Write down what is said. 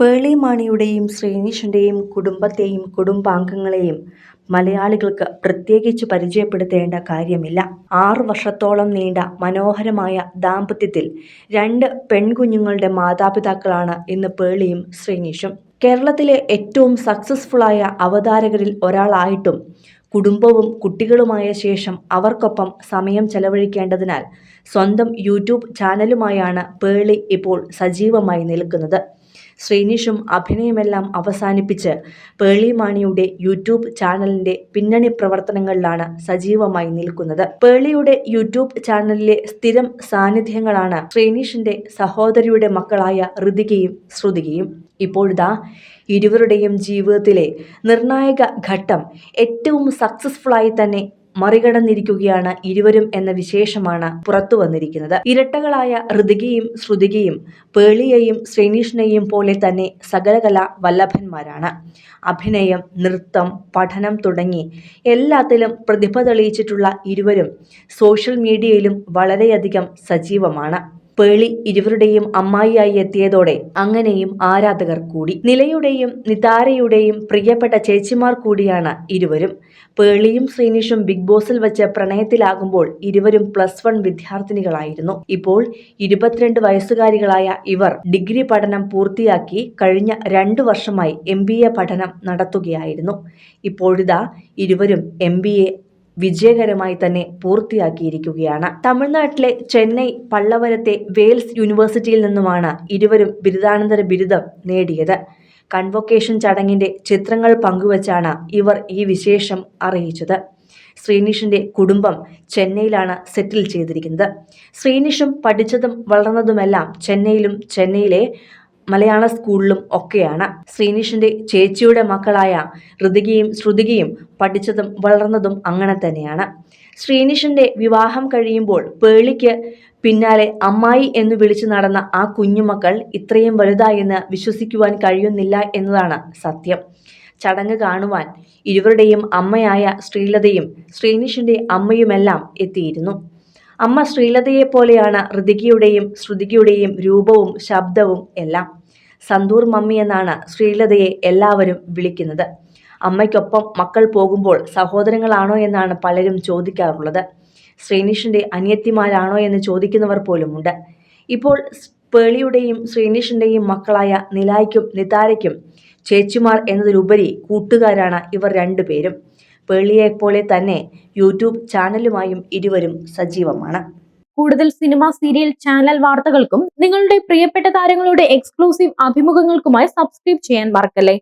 പേളി മാണിയുടെയും ശ്രീനിഷിന്റെയും കുടുംബത്തെയും കുടുംബാംഗങ്ങളെയും മലയാളികൾക്ക് പ്രത്യേകിച്ച് പരിചയപ്പെടുത്തേണ്ട കാര്യമില്ല. ആറു വർഷത്തോളം നീണ്ട മനോഹരമായ ദാമ്പത്യത്തിൽ രണ്ട് പെൺകുഞ്ഞുങ്ങളുടെ മാതാപിതാക്കളാണ് ഇന്ന് പേളിയും ശ്രീനിഷും. കേരളത്തിലെ ഏറ്റവും സക്സസ്ഫുള്ളായ അവതാരകരിൽ ഒരാളായിട്ടും കുടുംബവും കുട്ടികളുമായ ശേഷം അവർക്കൊപ്പം സമയം ചെലവഴിക്കേണ്ടതിനാൽ സ്വന്തം യൂട്യൂബ് ചാനലുമായാണ് പേളി ഇപ്പോൾ സജീവമായി നിൽക്കുന്നത്. ശ്രീനിഷും അഭിനയമെല്ലാം അവസാനിപ്പിച്ച് പേളി മാണിയുടെ യൂട്യൂബ് ചാനലിന്റെ പിന്നണി പ്രവർത്തനങ്ങളിലാണ് സജീവമായി നിൽക്കുന്നത്. പേളിയുടെ യൂട്യൂബ് ചാനലിലെ സ്ഥിരം സാന്നിധ്യങ്ങളാണ് ശ്രീനിഷിന്റെ സഹോദരിയുടെ മക്കളായ ഋതികയും ശ്രുതികയും. ഇപ്പോഴിതാ ഇരുവരുടെയും ജീവിതത്തിലെ നിർണായക ഘട്ടം ഏറ്റവും സക്സസ്ഫുള്ളായി തന്നെ മറികടന്നിരിക്കുകയാണ് ഇരുവരും എന്ന വിശേഷമാണ് പുറത്തു വന്നിരിക്കുന്നത്. ഇരട്ടകളായ ഋതികയും ശ്രുതികയും പേളിയെയും ശ്രീനീഷിനെയും പോലെ തന്നെ സകലകല വല്ലഭന്മാരാണ്. അഭിനയം നൃത്തം പഠനം തുടങ്ങി എല്ലാത്തിലും പ്രതിഭ തെളിയിച്ചിട്ടുള്ള ഇരുവരും സോഷ്യൽ മീഡിയയിലും വളരെയധികം സജീവമാണ്. പേളി ഇരുവരുടെയും അമ്മായിയായി എത്തിയതോടെ അങ്ങനെയും ആരാധകർ കൂടി. നിലയുടെയും നിതാരയുടെയും പ്രിയപ്പെട്ട ചേച്ചിമാർ കൂടിയാണ് ഇരുവരും. പേളിയും ശ്രീനിഷും ബിഗ് ബോസിൽ വെച്ച് പ്രണയത്തിലാകുമ്പോൾ ഇരുവരും പ്ലസ് വൺ വിദ്യാർത്ഥിനികളായിരുന്നു. ഇപ്പോൾ ഇരുപത്തിരണ്ട് വയസ്സുകാരികളായ ഇവർ ഡിഗ്രി പഠനം പൂർത്തിയാക്കി കഴിഞ്ഞ രണ്ടു വർഷമായി എം പഠനം നടത്തുകയായിരുന്നു. ഇപ്പോഴിതാ ഇരുവരും എം വിജയകരമായി തന്നെ പൂർത്തിയാക്കിയിരിക്കുകയാണ്. തമിഴ്നാട്ടിലെ ചെന്നൈ പള്ളവരത്തെ വേൽസ് യൂണിവേഴ്സിറ്റിയിൽ നിന്നുമാണ് ഇരുവരും ബിരുദാനന്തര ബിരുദം നേടിയത്. കൺവൊക്കേഷൻ ചടങ്ങിന്റെ ചിത്രങ്ങൾ പങ്കുവച്ചാണ് ഇവർ ഈ വിശേഷം അറിയിച്ചത്. ശ്രീനിഷിന്റെ കുടുംബം ചെന്നൈയിലാണ് സെറ്റിൽ ചെയ്തിരിക്കുന്നത്. ശ്രീനിഷും പഠിച്ചതും വളർന്നതുമെല്ലാം ചെന്നൈയിലും ചെന്നൈയിലെ മലയാള സ്കൂളിലും ഒക്കെയാണ്. ശ്രീനിഷിന്റെ ചേച്ചിയുടെ മക്കളായ ഋതികയും ശ്രുതികയും പഠിച്ചതും വളർന്നതും അങ്ങനെ തന്നെയാണ്. ശ്രീനിഷിന്റെ വിവാഹം കഴിയുമ്പോൾ പേളിക്ക് പിന്നാലെ അമ്മായി എന്ന് വിളിച്ചു നടന്ന ആ കുഞ്ഞുമക്കൾ ഇത്രയും വലുതായെന്ന് വിശ്വസിക്കുവാൻ കഴിയുന്നില്ല എന്നതാണ് സത്യം. ചടങ്ങ് കാണുവാൻ ഇരുവരുടെയും അമ്മയായ ശ്രീലതയും ശ്രീനിഷിന്റെ അമ്മയുമെല്ലാം എത്തിയിരുന്നു. അമ്മ ശ്രീലതയെപ്പോലെയാണ് ഋതികയുടെയും ശ്രുതികയുടെയും രൂപവും ശബ്ദവും എല്ലാം. സന്തൂർ മമ്മി എന്നാണ് ശ്രീലതയെ എല്ലാവരും വിളിക്കുന്നത്. അമ്മയ്ക്കൊപ്പം മക്കൾ പോകുമ്പോൾ സഹോദരങ്ങളാണോ എന്നാണ് പലരും ചോദിക്കാറുള്ളത്. ശ്രീനിഷിന്റെ അനിയത്തിമാരാണോ എന്ന് ചോദിക്കുന്നവർ പോലുമുണ്ട്. ഇപ്പോൾ പേളിയുടെയും ശ്രീനിഷിന്റെയും മക്കളായ നിലായ്ക്കും നിതാരയ്ക്കും ചേച്ചിമാർ എന്നതിലുപരി കൂട്ടുകാരാണ് ഇവർ രണ്ടുപേരും. പേളിയെപ്പോലെ തന്നെ യൂട്യൂബ് ചാനലുമായും ഇരുവരും സജീവമാണ്. കൂടുതൽ സിനിമ സീരിയൽ ചാനൽ വാർത്തകൾക്കും നിങ്ങളുടെ പ്രിയപ്പെട്ട താരങ്ങളുടെ എക്സ്ക്ലൂസീവ് അഭിമുഖങ്ങൾക്കുമായി സബ്സ്ക്രൈബ് ചെയ്യാൻ മറക്കല്ലേ?